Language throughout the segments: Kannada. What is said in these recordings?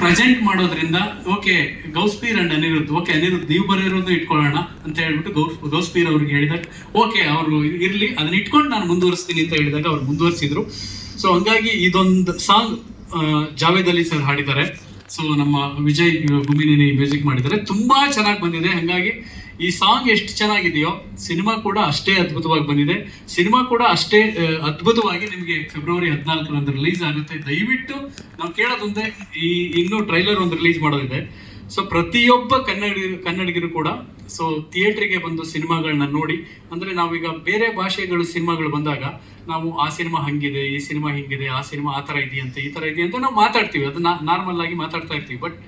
ಪ್ರೆಸೆಂಟ್ ಮಾಡೋದ್ರಿಂದ, okay Gouspeer and Aniruddha, okay, Aniruddha, ನೀವು ಬರೆಯೋದು ಇಟ್ಕೊಳ್ಳೋಣ ಅಂತ ಹೇಳ್ಬಿಟ್ಟು ಗೌ ಗೌಸ್ಪೀರ್ ಅವ್ರಿಗೆ ಹೇಳಿದಾಗ, ಓಕೆ, ಅವರು ಇರ್ಲಿ, ಅದನ್ನ ಇಟ್ಕೊಂಡು ನಾನು ಮುಂದುವರಿಸ್ತೀನಿ ಅಂತ ಹೇಳಿದಾಗ ಅವ್ರು ಮುಂದುವರಿಸಿದ್ರು. ಸೊ ಹಂಗಾಗಿ ಇದೊಂದು ಸಾಂಗ್ ಜಾವೇದ್ ಅಲಿ ಸರ್ ಹಾಡಿದ್ದಾರೆ. ಸೊ ನಮ್ಮ ವಿಜಯ್ ಭೂಮಿನೇನಿ ಮ್ಯೂಸಿಕ್ ಮಾಡಿದ್ದಾರೆ. ತುಂಬಾ ಚೆನ್ನಾಗಿ ಬಂದಿದೆ. ಹಂಗಾಗಿ ಈ ಸಾಂಗ್ ಎಷ್ಟು ಚೆನ್ನಾಗಿದೆಯೋ, ಸಿನಿಮಾ ಕೂಡ ಅಷ್ಟೇ ಅದ್ಭುತವಾಗಿ ಬಂದಿದೆ. ಸಿನಿಮಾ ಕೂಡ ಅಷ್ಟೇ ಅದ್ಭುತವಾಗಿ ನಿಮಗೆ ಫೆಬ್ರವರಿ ಹದಿನಾಲ್ಕರಂದು ರಿಲೀಸ್ ಆಗುತ್ತೆ. ದಯವಿಟ್ಟು ನಾವು ಕೇಳೋದೊಂದೇ ಈ, ಇನ್ನೂ ಟ್ರೈಲರ್ ಒಂದು ರಿಲೀಸ್ ಮಾಡೋದಿದೆ. ಸೊ ಪ್ರತಿಯೊಬ್ಬ ಕನ್ನಡಿ, ಕನ್ನಡಿಗರು ಕೂಡ ಸೊ ಥಿಯೇಟ್ರಿಗೆ ಬಂದು ಸಿನಿಮಾಗಳನ್ನ ನೋಡಿ, ಅಂದ್ರೆ ನಾವೀಗ ಬೇರೆ ಭಾಷೆಗಳು ಸಿನಿಮಾಗಳು ಬಂದಾಗ, ನಾವು ಆ ಸಿನಿಮಾ ಹಂಗಿದೆ, ಈ ಸಿನಿಮಾ ಹಿಂಗಿದೆ, ಆ ಸಿನಿಮಾ ಆ ಥರ ಇದೆಯಂತೆ, ಈ ಥರ ಇದೆಯಂತ ನಾವು ಮಾತಾಡ್ತೀವಿ. ಅದನ್ನ ನಾರ್ಮಲ್ ಆಗಿ ಮಾತಾಡ್ತಾ ಇರ್ತೀವಿ. ಬಟ್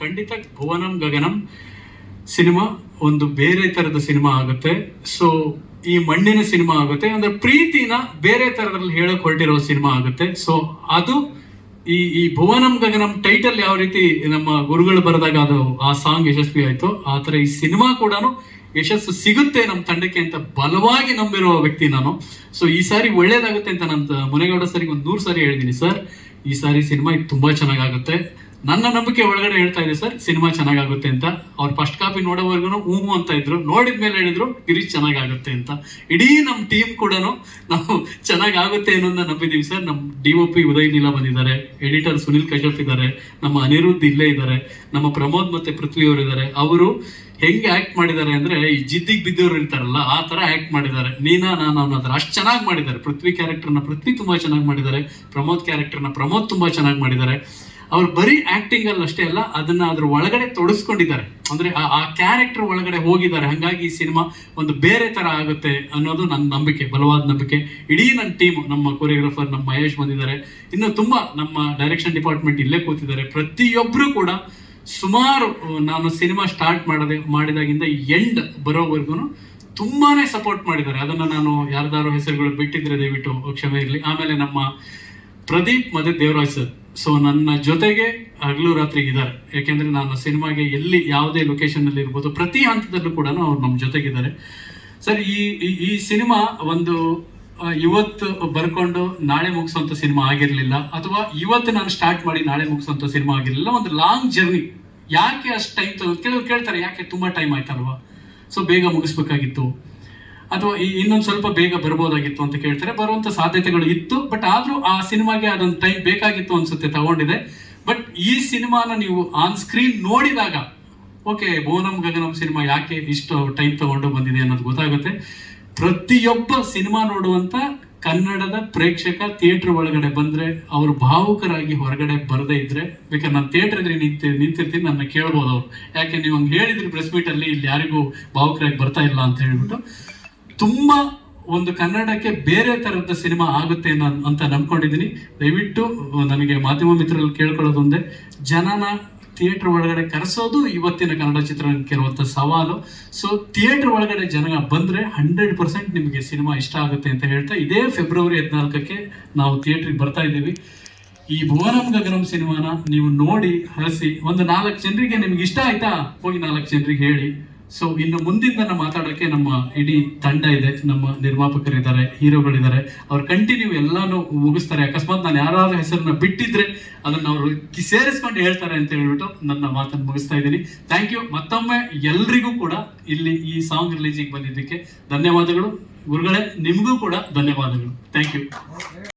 ಖಂಡಿತ ಭುವನಂ ಗಗನಂ ಸಿನಿಮಾ ಒಂದು ಬೇರೆ ತರದ ಸಿನಿಮಾ ಆಗುತ್ತೆ. ಸೊ ಈ ಮಣ್ಣಿನ ಸಿನಿಮಾ ಆಗುತ್ತೆ. ಅಂದ್ರೆ ಪ್ರೀತಿನ ಬೇರೆ ತರದಲ್ಲಿ ಹೇಳಕ್ ಹೊರಟಿರೋ ಸಿನಿಮಾ ಆಗುತ್ತೆ. ಸೊ ಅದು ಈ ಈ ಭುವನಂ ಗಗನಂ ಟೈಟಲ್ ಯಾವ ರೀತಿ ನಮ್ಮ ಗುರುಗಳು ಬರೆದಾಗ ಅದು ಆ ಸಾಂಗ್ ಯಶಸ್ವಿ ಆಯ್ತು, ಆ ತರ ಈ ಸಿನಿಮಾ ಕೂಡ ಯಶಸ್ಸು ಸಿಗುತ್ತೆ ನಮ್ಮ ತಂಡಕ್ಕೆ ಅಂತ ಬಲವಾಗಿ ನಂಬಿರುವ ವ್ಯಕ್ತಿ ನಾನು. ಸೊ ಈ ಸಾರಿ ಒಳ್ಳೇದಾಗುತ್ತೆ ಅಂತ ನಾನು ಮುನೇಗೌಡ ಸರಿಗೆ ಒಂದು ನೂರು ಸಾರಿ ಹೇಳಿದ್ದೀನಿ ಸರ್. ಈ ಸಾರಿ ಸಿನಿಮಾ ಇದು ತುಂಬಾ ಚೆನ್ನಾಗಾಗುತ್ತೆ. ನನ್ನ ನಂಬಿಕೆ ಒಳಗಡೆ ಹೇಳ್ತಾ ಇದೆ ಸರ್, ಸಿನಿಮಾ ಚೆನ್ನಾಗಾಗುತ್ತೆ ಅಂತ. ಅವ್ರು ಫಸ್ಟ್ ಕಾಪಿ ನೋಡೋವರೆಗೂ ಹ್ಞೂ ಅಂತ ಇದ್ರು, ನೋಡಿದ ಮೇಲೆ ಹೇಳಿದ್ರು ಗಿರೀಶ್ ಚೆನ್ನಾಗಾಗುತ್ತೆ ಅಂತ. ಇಡೀ ನಮ್ಮ ಟೀಮ್ ಕೂಡ ನಾವು ಚೆನ್ನಾಗಾಗುತ್ತೆ ಅನ್ನೋದನ್ನ ನಂಬಿದ್ದೀವಿ ಸರ್. ನಮ್ಮ D O P Uday Neela ಬಂದಿದ್ದಾರೆ ಎಡಿಟರ್ ಸುನಿಲ್ ಕಶ್ಯಪ್ ಇದ್ದಾರೆ, ನಮ್ಮ ಅನಿರುದ್ಧ ಇಲ್ಲೇ ಇದ್ದಾರೆ, ನಮ್ಮ ಪ್ರಮೋದ್ ಮತ್ತೆ ಪೃಥ್ವಿ ಅವರು ಇದ್ದಾರೆ. ಅವರು ಹೆಂಗೆ ಆಕ್ಟ್ ಮಾಡಿದ್ದಾರೆ ಅಂದ್ರೆ, ಈ ಜಿದ್ದಿಗೆ ಬಿದ್ದವರು ಇರ್ತಾರಲ್ಲ, ಆ ತರ ಆಕ್ಟ್ ಮಾಡಿದ್ದಾರೆ. ನೀನಾ, ನಾನು ಅನ್ನೋ ತರ ಅಷ್ಟು ಚೆನ್ನಾಗಿ ಮಾಡಿದ್ದಾರೆ. ಪೃಥ್ವಿ ಕ್ಯಾರೆಕ್ಟರ್ನ ಪೃಥ್ವಿ ತುಂಬಾ ಚೆನ್ನಾಗಿ ಮಾಡಿದ್ದಾರೆ. ಪ್ರಮೋದ್ ಕ್ಯಾರೆಕ್ಟರ್ನ ಪ್ರಮೋದ್ ತುಂಬಾ ಚೆನ್ನಾಗಿ ಮಾಡಿದ್ದಾರೆ. ಅವ್ರು ಬರೀ ಆಕ್ಟಿಂಗ್ ಅಲ್ಲಿ ಅಷ್ಟೇ ಅಲ್ಲ, ಅದನ್ನ ಅದ್ರ ಒಳಗಡೆ ತೊಡಸ್ಕೊಂಡಿದ್ದಾರೆ. ಅಂದ್ರೆ ಆ- ಕ್ಯಾರೆಕ್ಟರ್ ಒಳಗಡೆ ಹೋಗಿದ್ದಾರೆ. ಹಂಗಾಗಿ ಈ ಸಿನಿಮಾ ಒಂದು ಬೇರೆ ತರ ಆಗುತ್ತೆ ಅನ್ನೋದು ನನ್ನ ನಂಬಿಕೆ, ಬಲವಾದ ನಂಬಿಕೆ. ಇಡೀ ನನ್ನ ಟೀಮ್ ನಮ್ಮ ಕೊರಿಯೋಗ್ರಾಫರ್ ನಮ್ಮ ಮಹೇಶ್ ಬಂದಿದ್ದಾರೆ. ಇನ್ನು ತುಂಬಾ ನಮ್ಮ ಡೈರೆಕ್ಷನ್ ಡಿಪಾರ್ಟ್ಮೆಂಟ್ ಇಲ್ಲೇ ಕೂತಿದ್ದಾರೆ. ಪ್ರತಿಯೊಬ್ಬರು ಕೂಡ ಸುಮಾರು ನಾನು ಸಿನಿಮಾ ಸ್ಟಾರ್ಟ್ ಮಾಡದೆ, ಮಾಡಿದಾಗಿಂದ ಎಂಡ್ ಬರೋವರೆಗೂ ತುಂಬಾನೇ ಸಪೋರ್ಟ್ ಮಾಡಿದ್ದಾರೆ. ಅದನ್ನ ನಾನು ಯಾರ್ದಾರು ಹೆಸರುಗಳು ಬಿಟ್ಟಿದ್ರೆ ದಯವಿಟ್ಟು ಕ್ಷಮೆ ಇರಲಿ. ಆಮೇಲೆ ನಮ್ಮ ಪ್ರದೀಪ್ ಮತ್ತೆ ದೇವರಾಜ್ ಸರ್. ಸೊ ನನ್ನ ಜೊತೆಗೆ ಹಗಲು ರಾತ್ರಿ ಇದ್ದಾರೆ. ಯಾಕೆಂದ್ರೆ ನಾನು ಸಿನಿಮಾಗೆ ಎಲ್ಲಿ ಯಾವುದೇ ಲೊಕೇಶನ್ ಅಲ್ಲಿ ಇರ್ಬೋದು, ಪ್ರತಿ ಹಂತದಲ್ಲೂ ಕೂಡ ಅವ್ರು ನಮ್ಮ ಜೊತೆಗಿದ್ದಾರೆ. ಸರ್, ಈ, ಈ- ಸಿನಿಮಾ ಒಂದು ಇವತ್ತು ಬರ್ಕೊಂಡು ನಾಳೆ ಮುಗಿಸುವಂತ ಸಿನಿಮಾ ಆಗಿರಲಿಲ್ಲ, ಅಥವಾ ಇವತ್ತು ನಾನು ಸ್ಟಾರ್ಟ್ ಮಾಡಿ ನಾಳೆ ಮುಗಿಸುವಂತ ಸಿನಿಮಾ ಆಗಿರಲಿಲ್ಲ, ಒಂದು ಲಾಂಗ್ ಜರ್ನಿ ಯಾಕೆ ಅಷ್ಟು ಟೈಮ್ ತಗೋ ಕೆಲವರು ಕೇಳ್ತಾರೆ, ಯಾಕೆ ತುಂಬಾ ಟೈಮ್ ಆಯ್ತಲ್ವಾ? ಸೊ ಬೇಗ ಮುಗಿಸ್ಬೇಕಾಗಿತ್ತು. ಅಥವಾ ಈ- ಇನ್ನೊಂದು ಸ್ವಲ್ಪ ಬೇಗ ಬರ್ಬೋದಾಗಿತ್ತು ಅಂತ ಕೇಳ್ತಾರೆ. ಬರುವಂತ ಸಾಧ್ಯತೆಗಳು ಇತ್ತು. ಬಟ್ ಆದರೂ ಆ ಸಿನಿಮಾಗೆ ಅದೊಂದು ಟೈಮ್ ಬೇಕಾಗಿತ್ತು ಅನ್ಸುತ್ತೆ ತಗೊಂಡಿದೆ ಬಟ್ ಈ ಸಿನಿಮಾನ ನೀವು ಆನ್ ಸ್ಕ್ರೀನ್ ನೋಡಿದಾಗ ಓಕೆ ಬೋನಂ ಗಗನಂ ಸಿನಿಮಾ ಯಾಕೆ ಇಷ್ಟು ಟೈಮ್ ತಗೊಂಡು ಬಂದಿದೆ ಅನ್ನೋದು ಗೊತ್ತಾಗುತ್ತೆ. ಪ್ರತಿಯೊಬ್ಬ ಸಿನಿಮಾ ನೋಡುವಂತ ಕನ್ನಡದ ಪ್ರೇಕ್ಷಕ ಥಿಯೇಟರ್ ಒಳಗಡೆ ಬಂದ್ರೆ, ಅವರು ಭಾವುಕರಾಗಿ ಹೊರಗಡೆ ಬರದೇ ಇದ್ರೆ ಬೇಕಾದ್ರೆ ನಾನು ಥಿಯೇಟರ್ ಇದ್ರೆ ನಿಂತಿ, ನಿಂತಿರ್ತೀನಿ, ನನ್ನ ಕೇಳ್ಬೋದು ಅವ್ರು. ಯಾಕೆ ನೀವು ಹಂಗೆ ಹೇಳಿದ್ರಿ ಪ್ರೆಸ್ ಮೀಟ್ ಅಲ್ಲಿ, ಇಲ್ಲಿ ಯಾರಿಗೂ ಭಾವುಕರಾಗಿ ಬರ್ತಾ ಇಲ್ಲ ಅಂತ ಹೇಳ್ಬಿಟ್ಟು. ತುಂಬಾ ಒಂದು ಕನ್ನಡಕ್ಕೆ ಬೇರೆ ಥರದ ಸಿನಿಮಾ ಆಗುತ್ತೆ ಅಂತ ನಂಬ್ಕೊಂಡಿದ್ದೀನಿ. ದಯವಿಟ್ಟು ನನಗೆ ಮಾಧ್ಯಮ ಮಿತ್ರರಲ್ಲಿ ಕೇಳ್ಕೊಳ್ಳೋದೊಂದೇ ಜನನ ಥಿಯೇಟರ್ ಒಳಗಡೆ ಕರೆಸೋದು ಇವತ್ತಿನ ಕನ್ನಡ ಚಿತ್ರರಂಗಕ್ಕೆ ಇರುವಂಥ ಸವಾಲು. ಸೊ ಥಿಯೇಟರ್ ಒಳಗಡೆ ಜನ ಬಂದ್ರೆ ಹಂಡ್ರೆಡ್ ಪರ್ಸೆಂಟ್ ನಿಮಗೆ ಸಿನಿಮಾ ಇಷ್ಟ ಆಗುತ್ತೆ ಅಂತ ಹೇಳ್ತಾ ಇದೇ ಫೆಬ್ರವರಿ ಹದಿನಾಲ್ಕಕ್ಕೆ ನಾವು ಥಿಯೇಟ್ರಿಗೆ ಬರ್ತಾ ಇದ್ದೀವಿ. ಈ ಭುವನಂ ಗಗನಂ ಸಿನಿಮಾನ ನೀವು ನೋಡಿ, ಹರಿಸಿ ಒಂದು ನಾಲ್ಕು ಜನರಿಗೆ ನಿಮ್ಗೆ ಇಷ್ಟ ಆಯ್ತಾ? ಹೋಗಿ ನಾಲ್ಕು ಜನರಿಗೆ ಹೇಳಿ. ಸೊ ಇನ್ನು ಮುಂದಿಂದ ಮಾತಾಡೋಕೆ ನಮ್ಮ ಇಡೀ ತಂಡ ಇದೆ. ನಮ್ಮ ನಿರ್ಮಾಪಕರಿದ್ದಾರೆ, ಹೀರೋಗಳಿದ್ದಾರೆ. ಅವ್ರು ಕಂಟಿನ್ಯೂ ಎಲ್ಲಾನು ಮುಗಿಸ್ತಾರೆ. ಅಕಸ್ಮಾತ್ ನಾನು ಯಾರಾದ್ರೂ ಹೆಸರನ್ನ ಬಿಟ್ಟಿದ್ರೆ ಅದನ್ನ ಅವರು ಸೇರಿಸ್ಕೊಂಡು ಹೇಳ್ತಾರೆ ಅಂತ ಹೇಳ್ಬಿಟ್ಟು ನನ್ನ ಮಾತನ್ನು ಮುಗಿಸ್ತಾ ಇದ್ದೀನಿ. ಥ್ಯಾಂಕ್ ಯು ಮತ್ತೊಮ್ಮೆ ಎಲ್ರಿಗೂ ಕೂಡ ಇಲ್ಲಿ ಈ ಸಾಂಗ್ ರಿಲೀಸಿಗೆ ಬಂದಿದ್ದಕ್ಕೆ ಧನ್ಯವಾದಗಳು. ಗುರುಗಳೇ, ನಿಮಗೂ ಕೂಡ ಧನ್ಯವಾದಗಳು. Thank you